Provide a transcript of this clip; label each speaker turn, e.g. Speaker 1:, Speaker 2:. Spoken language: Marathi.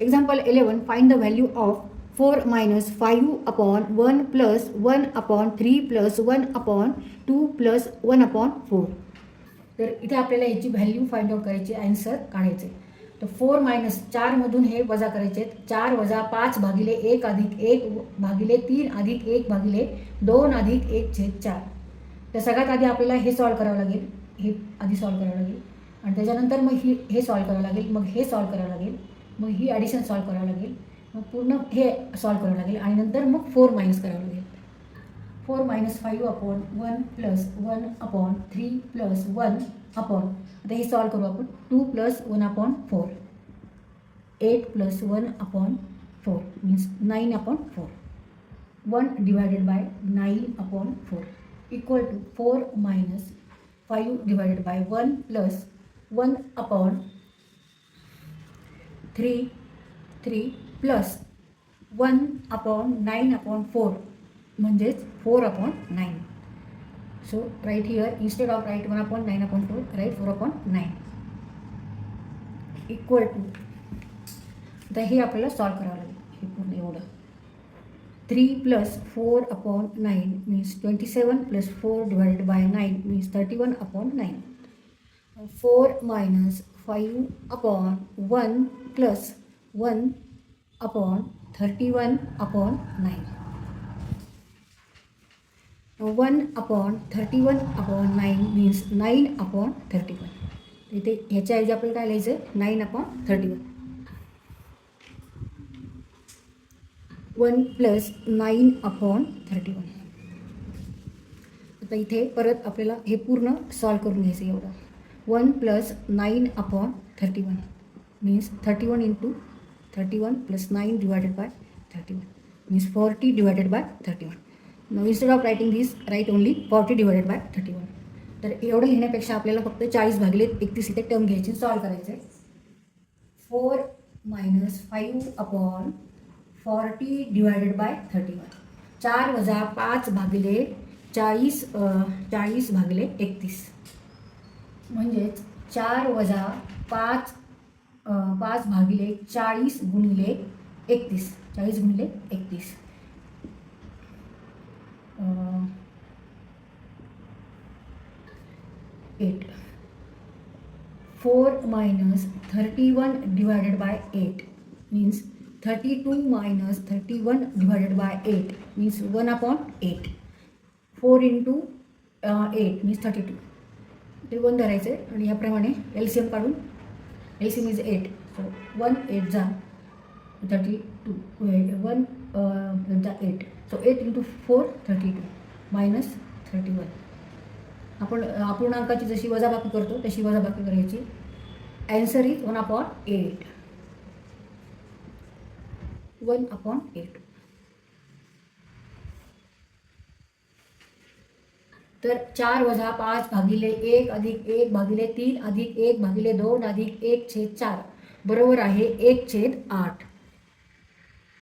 Speaker 1: Example eleven find the value of four minus five upon one plus one upon three plus one upon two plus one upon four तर इथे आपल्याला याची व्हॅल्यू फाइंड आउट करायची आन्सर काढायचे. तर फोर मायनस चारमधून हे वजा करायचे. चार वजा पाच भागिले एक अधिक एक भागिले तीन अधिक एक भागिले दोन अधिक एक छेद चार. तर सगळ्यात आधी आपल्याला हे सॉल्व करावं लागेल. हे आधी सॉल्व करावं लागेल. आणि त्याच्यानंतर मग ही हे सॉल्व करावं लागेल. मग हे सॉल्व करावं लागेल. मग ही ॲडिशन सॉल्व करावं लागेल. मग पूर्ण हे सॉल्व करावं लागेल. आणि नंतर मग फोर मायनस करावं लागेल. Four minus five upon one plus one upon three plus one upon आता हे सॉल्व करू आपण. Two plus one upon four eight plus one upon four means nine upon four one divided by nine upon four equal to four minus five divided by one plus one upon three three plus one upon nine upon four म्हणजेच four upon nine. So right here instead of right one upon nine upon four right four upon nine equal to तर हे आपल्याला सॉल्व करावं लागेल. हे पूर्ण एवढं. Three plus four upon nine means twenty seven plus four divided by nine means thirty one upon nine four minus five upon one plus one upon thirty one upon nine. One upon thirty one upon nine means nine upon thirty one. इथे ह्याच्या ऐवजी आपल्याला काय लिहायचं nine upon thirty one. One plus nine upon thirty one. आता इथे परत आपल्याला हे पूर्ण सॉल्व करून घ्यायचं एवढं. One plus nine upon thirty one. Means thirty one into thirty one plus nine divided by thirty one means forty divided by thirty one no instead of writing this right only forty divided by thirty one तर एवढं लिहिण्यापेक्षा आपल्याला फक्त चाळीस भागिले एकतीस इथे टर्म घ्यायची सॉल्व करायचे four minus five upon forty divided by thirty one चार वजा पाच भागिले चाळीस चाळीस भागिले एकतीस. म्हणजेच चार वजा पाच पाच भागिले चाळीस गुणिले एकतीस. चाळीस गुणिले एकतीस. Eight. Four minus thirty one divided by eight means thirty two minus thirty one divided by eight means one upon eight. Four into eight means thirty two. ते वन धरायचं आहे आणि याप्रमाणे एल सी एम काढून L C M is eight so one eight जा. थर्टी टू वन जा eight so eight into four thirty two minus thirty one आपण अपूर्णांकाची जशी वजाबाकी करतो तशी वजाबाकी करायची. Answer is one upon eight one upon eight तर चार वजा पाच भागिले एक अधिक एक भागिले तीन अधिक एक भागिले दोन अधिक एक छेद चार. बरोबर आहे एक छेद आठ.